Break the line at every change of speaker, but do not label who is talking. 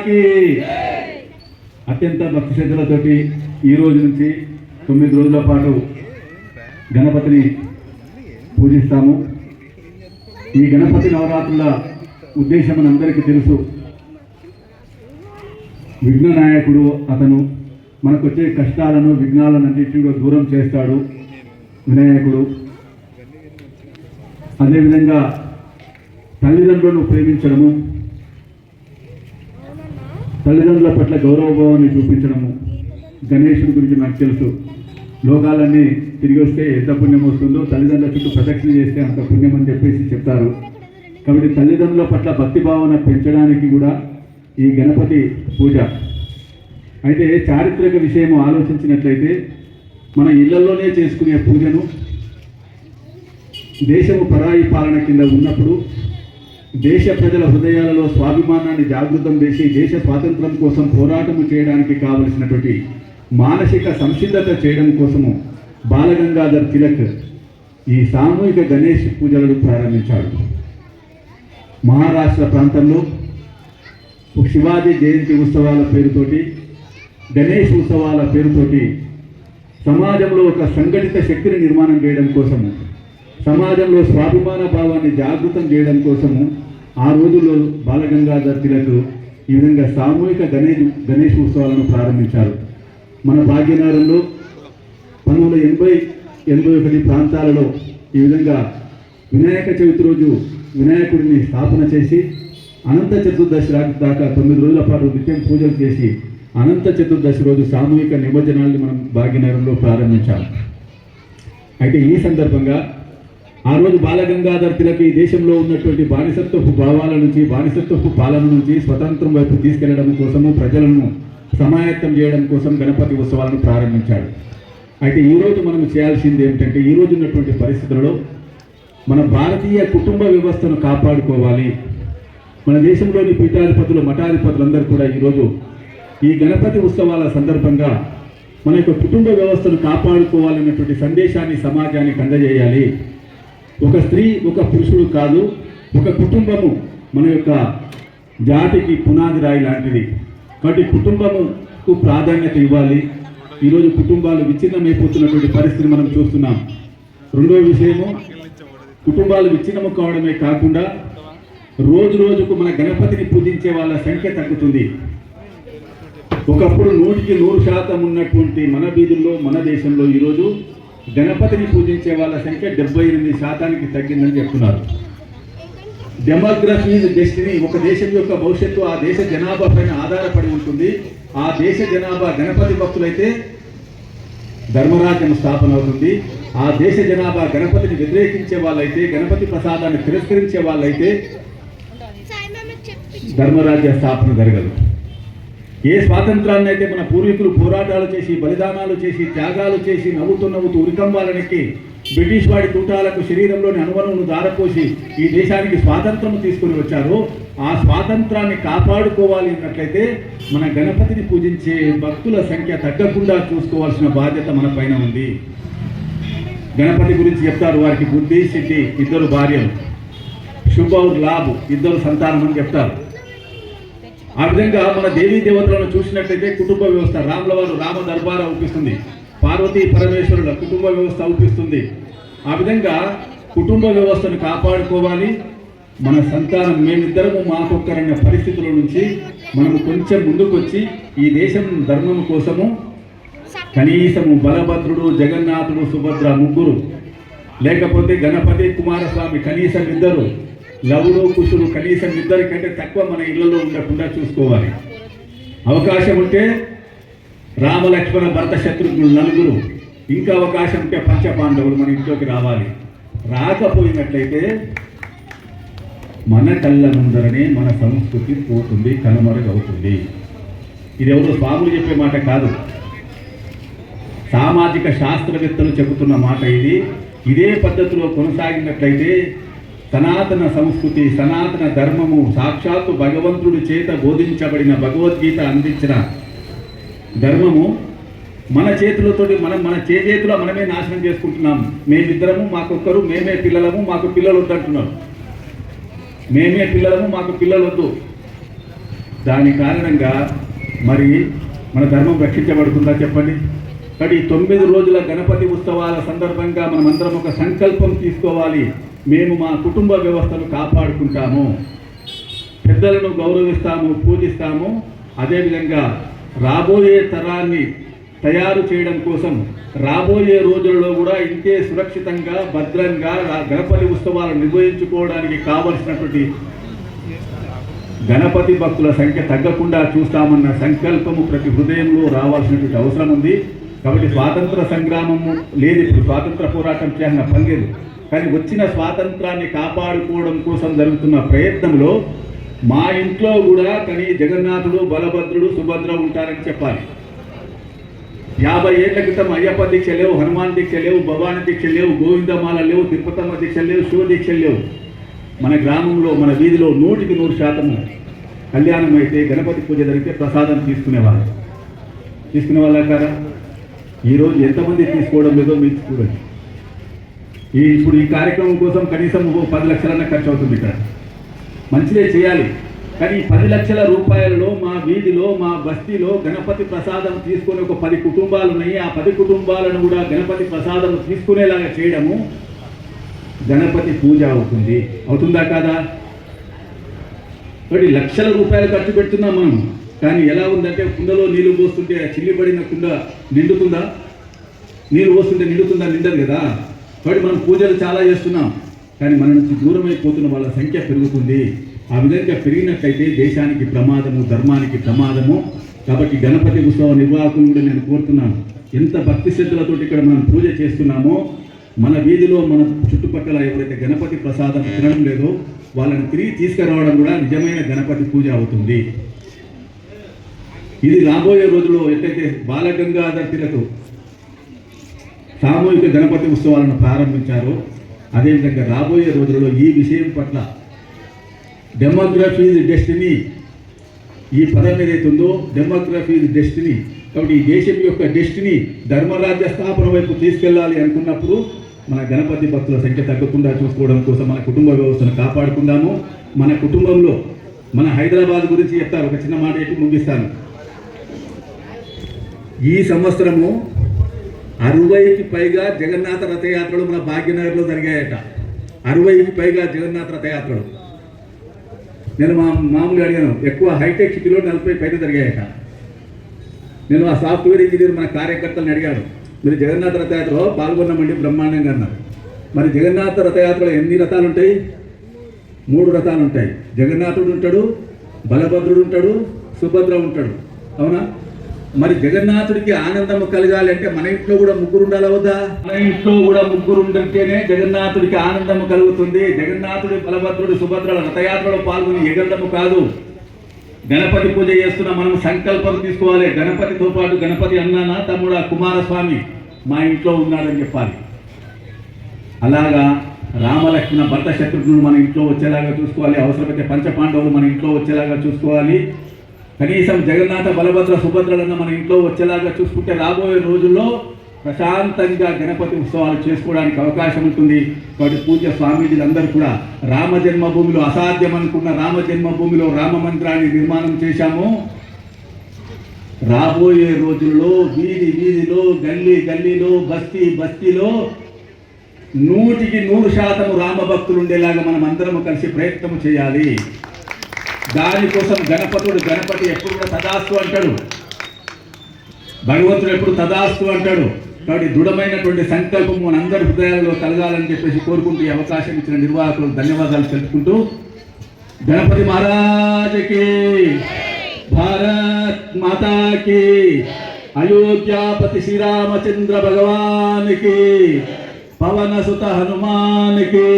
మాతాకి అత్యంత భక్తి శ్రద్ధలతోటి ఈ రోజు నుంచి తొమ్మిది రోజుల పాటు గణపతిని పూజిస్తాము. ఈ గణపతి నవరాత్రుల ఉద్దేశం మనందరికీ తెలుసు. విఘ్న నాయకుడు అతను మనకొచ్చే కష్టాలను విఘ్నాలను అన్నింటినీ కూడా దూరం చేస్తాడు వినాయకుడు. అదేవిధంగా తల్లిదండ్రులను ప్రేమించడము తల్లిదండ్రుల పట్ల గౌరవభావాన్ని చూపించడము గణేశుడి గురించి నాకు తెలుసు. లోకాలన్నీ తిరిగి వస్తే ఎంత పుణ్యం వస్తుందో తల్లిదండ్రుల చుట్టూ ప్రదక్షిణ చేస్తే అంత పుణ్యం అని చెప్పేసి చెప్తారు. కాబట్టి తల్లిదండ్రుల పట్ల భక్తి భావన పెంచడానికి కూడా ఈ గణపతి పూజ. అయితే చారిత్రక విషయం ఆలోచించినట్లయితే మన ఇళ్ళలోనే చేసుకునే పూజను దేశము పరాయి పాలన కింద ఉన్నప్పుడు దేశ ప్రజల హృదయాలలో స్వాభిమానాన్ని జాగృతం చేసి దేశ స్వాతంత్రం కోసం పోరాటము చేయడానికి కావలసినటువంటి మానసిక సంసిద్ధత చేయడం కోసము బాలగంగాధర్ తిలక్ ఈ సామూహిక గణేష్ పూజలను ప్రారంభించాడు. మహారాష్ట్ర ప్రాంతంలో శివాజీ జయంతి ఉత్సవాల పేరుతోటి గణేష్ ఉత్సవాల పేరుతోటి సమాజంలో ఒక సంఘటిత శక్తిని నిర్మాణం చేయడం కోసము సమాజంలో స్వాభిమాన భావాన్ని జాగృతం చేయడం కోసము ఆ రోజుల్లో బాలగంగాధర్ తిలక్ ఈ విధంగా సామూహిక గణేష్ గణేష్ ఉత్సవాలను ప్రారంభించారు. మన భాగ్యనగరంలో పంతొమ్మిది వందల ఎనభై ఎనభై ఒకటి ప్రాంతాలలో ఈ విధంగా వినాయక చవితి రోజు వినాయకుడిని స్థాపన చేసి అనంత చతుర్దశి దాకా తొమ్మిది రోజుల పాటు నిత్యం పూజలు చేసి అనంత చతుర్దశి రోజు సామూహిక నిమజ్జనాల్ని మనం భాగ్యనగరంలో ప్రారంభించాం. అయితే ఈ సందర్భంగా ఆ రోజు బాలగంగాధర్ తిలక్ ఈ దేశంలో ఉన్నటువంటి బానిసత్వపు భావాల నుంచి బానిసత్వపు పాలన నుంచి స్వతంత్రం వైపు తీసుకెళ్ళడం కోసము ప్రజలను సమాయత్తం చేయడం కోసం గణపతి ఉత్సవాలను ప్రారంభించాడు. అయితే ఈరోజు మనం చేయాల్సింది ఏమిటంటే ఈ రోజు ఉన్నటువంటి పరిస్థితులలో మన భారతీయ కుటుంబ వ్యవస్థను కాపాడుకోవాలి. మన దేశంలోని పీఠాధిపతులు మఠాధిపతులందరూ కూడా ఈరోజు ఈ గణపతి ఉత్సవాల సందర్భంగా మన యొక్క కుటుంబ వ్యవస్థను కాపాడుకోవాలన్నటువంటి సందేశాన్ని సమాజానికి అందజేయాలి. ఒక స్త్రీ ఒక పురుషుడు కాదు ఒక కుటుంబము మన యొక్క జాతికి పునాది రాయి లాంటిది. కాబట్టి కుటుంబముకు ప్రాధాన్యత ఇవ్వాలి. ఈరోజు కుటుంబాలు విచ్ఛిన్నమైపోతున్నటువంటి పరిస్థితిని మనం చూస్తున్నాం. రెండో విషయము కుటుంబాలు విచ్ఛిన్నము కావడమే కాకుండా రోజు రోజుకు మన గణపతిని పూజించే వాళ్ళ సంఖ్య తగ్గుతుంది. ఒకప్పుడు నూటికి నూరు శాతం ఉన్నటువంటి మన వీధుల్లో మన దేశంలో ఈరోజు గణపతిని పూజించే వాళ్ళ సంఖ్య డెబ్బై ఎనిమిది శాతానికి తగ్గిందని చెప్తున్నారు. డెమోగ్రఫీ డెస్టినీ ఒక దేశం యొక్క భవిష్యత్తు ఆ దేశ జనాభా పైన ఆధారపడి ఉంటుంది. ఆ దేశ జనాభా గణపతి భక్తులైతే ధర్మరాజ్యం స్థాపన అవుతుంది. ఆ దేశ జనాభా గణపతిని వ్యతిరేకించే వాళ్ళైతే గణపతి ప్రసాదాన్ని తిరస్కరించే వాళ్ళైతే ధర్మరాజ్య స్థాపన జరగదు. ఏ స్వాతంత్రాన్ని అయితే మన పూర్వీకులు పోరాటాలు చేసి బలిదానాలు చేసి త్యాగాలు చేసి నవ్వుతూ నవ్వుతూ ఉరికంబాలనెక్కి బ్రిటిష్ వాడి తూటాలకు శరీరంలోని అనువనును దారపోసి ఈ దేశానికి స్వాతంత్రం తీసుకుని వచ్చారో. ఆ స్వాతంత్రాన్ని కాపాడుకోవాలి అన్నట్లయితే మన గణపతిని పూజించే భక్తుల సంఖ్య తగ్గకుండా చూసుకోవాల్సిన బాధ్యత మన పైన ఉంది. గణపతి గురించి చెప్తారు వారికి బుద్ధి సిద్ధి ఇద్దరు భార్యలు. శుభౌర్ లాభ్ ఇద్దరు సంతానం అని చెప్తారు. ఆ విధంగా మన దేవీ దేవతలను చూసినట్లయితే కుటుంబ వ్యవస్థ రాముల వారు రామ దర్బార అవుపిస్తుంది పార్వతీ పరమేశ్వరుల కుటుంబ వ్యవస్థ అవుపిస్తుంది ఆ విధంగా కుటుంబ వ్యవస్థను కాపాడుకోవాలి. మన సంతానం మేమిద్దరము మాకొక్కరన్న పరిస్థితుల నుంచి మనము కొంచెం ముందుకొచ్చి ఈ దేశం ధర్మం కోసము కనీసము బలభద్రుడు జగన్నాథుడు సుభద్ర ముగ్గురు లేకపోతే గణపతి కుమారస్వామి కనీసం ఇద్దరు లవుడు కుషుడు కనీసం ఇద్దరి కంటే తక్కువ మన ఇళ్ళలో ఉండకుండా చూసుకోవాలి. అవకాశం ఉంటే రామలక్ష్మణ భరత శత్రుఘ్నులు నలుగురు. ఇంకా అవకాశం ఉంటే పంచపాండవులు మన ఇంట్లోకి రావాలి. రాకపోయినట్లయితే మన కళ్ళ ముందరనే మన సంస్కృతి పోతుంది కనుమరుగవుతుంది ఇది ఎవరు స్వాములు చెప్పే మాట కాదు. సామాజిక శాస్త్రవేత్తలు చెబుతున్న మాట ఇది. ఇదే పద్ధతిలో కొనసాగినట్లయితే సనాతన సంస్కృతి సనాతన ధర్మము సాక్షాత్తు భగవంతుడి చేత బోధించబడిన భగవద్గీత అందించిన ధర్మము మన చేతులతోటి మనం మన చేతిలో మనమే నాశనం చేసుకుంటున్నాం. మేమిద్దరము మాకొక్కరు మేమే పిల్లలము మాకు పిల్లలు వద్దంటున్నారు మేమే పిల్లలము మాకు పిల్లలు వద్దు దాని కారణంగా మరి మన ధర్మం రక్షించబడుతుందా చెప్పండి? కాబట్టి ఈ తొమ్మిది రోజుల గణపతి ఉత్సవాల సందర్భంగా మనమందరం ఒక సంకల్పం తీసుకోవాలి. మేము మా కుటుంబ వ్యవస్థను కాపాడుకుంటాము. పెద్దలను గౌరవిస్తాము పూజిస్తాము. అదేవిధంగా రాబోయే తరాన్ని తయారు చేయడం కోసం రాబోయే రోజుల్లో కూడా ఇంతే సురక్షితంగా భద్రంగా గణపతి ఉత్సవాలు నిర్వహించుకోవడానికి కావలసినటువంటి గణపతి భక్తుల సంఖ్య తగ్గకుండా చూస్తామన్న సంకల్పము ప్రతి హృదయంలో రావాల్సినటువంటి అవసరం ఉంది. కాబట్టి స్వాతంత్ర సంగ్రామము లేదు ఇప్పుడు స్వాతంత్ర పోరాటం చేసిన పని లేదు. కానీ వచ్చిన స్వాతంత్రాన్ని కాపాడుకోవడం కోసం జరుగుతున్న ప్రయత్నంలో మా ఇంట్లో కూడా కానీ జగన్నాథుడు బలభద్రుడు సుభద్ర ఉంటారని చెప్పాలి. యాభై ఏళ్ళ క్రితం అయ్యప్ప దీక్ష లేవు హనుమాన్ దీక్ష లేవు భవానీ దీక్ష లేవు గోవిందమాల లేవు తిరుపతమ్మ దీక్ష లేవు శివ దీక్ష లేవు. మన గ్రామంలో మన వీధిలో నూటికి నూరు శాతము కళ్యాణం అయితే గణపతి పూజ జరిగితే ప్రసాదం తీసుకునేవాళ్ళు. తీసుకునే వాళ్ళ కదా? ఈరోజు ఎంతమంది తీసుకోవడం లేదో మీరు చూడండి. ఈ ఇప్పుడు ఈ కార్యక్రమం కోసం కనీసం పది లక్షలన్న ఖర్చు అవుతుంది ఇక్కడ. మంచిదే చేయాలి. కానీ పది లక్షల రూపాయలలో మా వీధిలో మా బస్తీలో గణపతి ప్రసాదం తీసుకునే ఒక పది కుటుంబాలు ఉన్నాయి. ఆ పది కుటుంబాలను కూడా గణపతి ప్రసాదం తీసుకునేలాగా చేయడము గణపతి పూజ అవుతుంది. అవుతుందా కాదా? కాబట్టి లక్షల రూపాయలు ఖర్చు పెడుతున్నాం మనం. కానీ ఎలా ఉందంటే కుండలో నీళ్ళు పోస్తుంటే చిల్లి పడిన కుండ నిండుతుందా? నీళ్ళు పోస్తుంటే నిండుతుందా? నిండదు కదా. కాబట్టి మనం పూజలు చాలా చేస్తున్నాం. కానీ మన నుంచి దూరమైపోతున్న వాళ్ళ సంఖ్య పెరుగుతుంది. ఆ విధంగా పెరిగినట్లయితే దేశానికి ప్రమాదము ధర్మానికి ప్రమాదము. కాబట్టి గణపతి ఉత్సవ నిర్వాహకులు కూడా నేను కోరుతున్నాను. ఎంత భక్తి శ్రద్ధలతో ఇక్కడ మనం పూజ చేస్తున్నామో మన వీధిలో మన చుట్టుపక్కల ఎవరైతే గణపతి ప్రసాదం తినడం లేదో వాళ్ళని తిరిగి తీసుకురావడం కూడా నిజమైన గణపతి పూజ అవుతుంది. ఇది రాబోయే రోజుల్లో ఎట్లయితే బాలగంగాధర్ తిలక్ సామూహిక గణపతి ఉత్సవాలను ప్రారంభించారో అదేవిధంగా రాబోయే రోజులలో ఈ విషయం పట్ల డెమోగ్రఫీ ఇస్ డెస్టినీ ఈ పదం ఏదైతే ఉందో డెమోగ్రఫీ ఇస్ డెస్టినీ కాబట్టి ఈ దేశం యొక్క డెస్టినీ ధర్మరాజ్య స్థాపన వైపు తీసుకెళ్ళాలి అనుకున్నప్పుడు మన గణపతి భక్తుల సంఖ్య తగ్గకుండా చూసుకోవడం కోసం మన కుటుంబ వ్యవస్థను కాపాడుకుందాము. మన కుటుంబంలో మన హైదరాబాద్ గురించి చెప్తారు ఒక చిన్న మాట చెప్పి ముగిస్తాను. ఈ సంవత్సరము అరవైకి పైగా జగన్నాథ రథయాత్రలు మన భాగ్యనగర్లో జరిగాయట. అరవైకి పైగా జగన్నాథ రథయాత్రలు. నేను మా మామూలుగా అడిగాను ఎక్కువ హైటెక్ సిటీలో నలభై పైన జరిగాయట. నేను ఆ సాఫ్ట్వేర్ ఇంజనీర్ మన కార్యకర్తలను అడిగాను మీరు జగన్నాథ రథయాత్రలో పాల్గొన్నామండి బ్రహ్మాండంగా అన్నారు. మరి జగన్నాథ రథయాత్రలో ఎన్ని రథాలు ఉంటాయి మూడు రథాలు ఉంటాయి జగన్నాథుడు ఉంటాడు బలభద్రుడు ఉంటాడు సుభద్ర ఉంటాడు. అవునా? మరి జగన్నాథుడికి ఆనందము కలగాలి అంటే మన ఇంట్లో కూడా ముగ్గురు ఉండాలి అవుదా మన ఇంట్లో కూడా ముగ్గురు ఉంటేనే జగన్నాథుడికి ఆనందం కలుగుతుంది. జగన్నాథుడి బలభద్రుడు సుభద్రల రథయాత్రలో పాల్గొని ఎగరడము కాదు. గణపతి పూజ చేస్తున్న మనం సంకల్పం తీసుకోవాలి. గణపతితో పాటు గణపతి అన్నానా తమ్ముడా కుమారస్వామి మా ఇంట్లో ఉన్నాడని చెప్పాలి. అలాగా రామలక్ష్మణ భర్త శత్రుఘ్నులు మన ఇంట్లో వచ్చేలాగా చూసుకోవాలి. అవసరమైతే పంచపాండవులు మన ఇంట్లో వచ్చేలాగా చూసుకోవాలి. కనీసం జగన్నాథ బలభద్ర సుభద్రలన్న మన ఇంట్లో వచ్చేలాగా చూసుకుంటే రాబోయే రోజుల్లో ప్రశాంతంగా గణపతి ఉత్సవాలు చేసుకోవడానికి అవకాశం ఉంటుంది. కాబట్టి పూజ్య స్వామీజీలందరూ కూడా రామ జన్మభూమిలో అసాధ్యం అనుకున్న రామ జన్మభూమిలో రామ మందిరాన్ని నిర్మాణం చేశాము. రాబోయే రోజుల్లో వీధి వీధిలో గల్లీ గల్లీలో బస్తీ బస్తీలో నూటికి నూరు శాతము రామభక్తులు ఉండేలాగా మనం అందరం కలిసి ప్రయత్నం చేయాలి. దానికోసం గణపతుడు గణపతి ఎప్పుడు కూడా తదాస్తు అంటాడు. భగవంతుడు ఎప్పుడు తదాస్తు అంటాడు. కాబట్టి దృఢమైనటువంటి సంకల్పం మనందరి హృదయాల్లో కలగాలని చెప్పేసి కోరుకుంటూ ఈ అవకాశం ఇచ్చిన నిర్వాహకులకు ధన్యవాదాలు తెలుపుకుంటూ గణపతి మహారాజకి భారత్ మాతాకి అయోధ్యాపతి శ్రీరామచంద్ర భగవానికి పవనసుత హనుమానికి